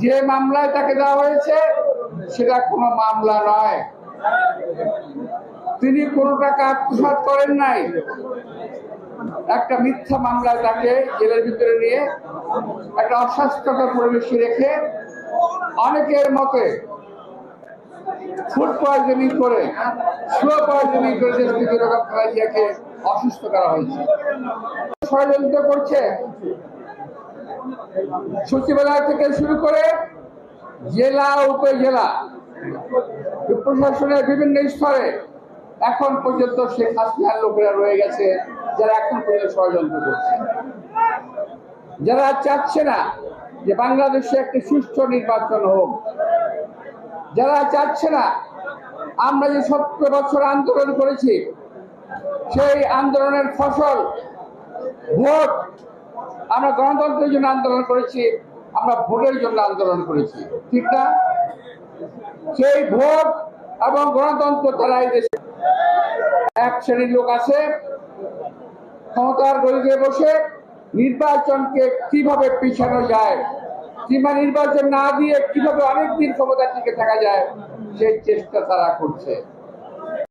যে মামলায় তাকে দেওয়া হয়েছে, সেটা কোনো মামলা নয়। তিনি কোনো টাকা আত্মসাৎ করেন নাই। একটা মিথ্যা মামলায় তাকে জেলের ভিতরে নিয়ে একটা অস্বাস্থ্যকর পরিবেশে রেখে অনেকের মতে ফুড পয়জনিং করে স্লো পয়জনিং করে খালেদিয়াকে অসুস্থ করা হয়েছে। ষড়যন্ত্র করছে। সচিবালয় থেকে শুরু করে জেলা, উপজেলা, প্রশাসনের বিভিন্ন স্তরে এখন পর্যন্ত শেখ হাসিনার লোকেরা রয়ে গেছে, যারা এখন পর্যন্ত ষড়যন্ত্র করছে। যারা চাচ্ছে না যে বাংলাদেশে একটি সুষ্ঠু নির্বাচন হোক, যারা চাচ্ছে না আমরা যে সত্তর বছর আন্দোলন করেছি, সেই আন্দোলনের ফসল ভোট আমরা গণতন্ত্রের জন্য আন্দোলন করেছি, আমরা ভোটের জন্য আন্দোলন করেছি, ঠিক না? সেই ভোট এবং গণতন্ত্র তারা এই দেশে। এক শ্রেণির লোক আছে, ক্ষমতার গরিবে বসে নির্বাচনকে কীভাবে পিছানো যায়, কিংবা নির্বাচন না দিয়ে কীভাবে অনেকদিন ক্ষমতা টিকে থাকা যায়, সেই চেষ্টা তারা করছে।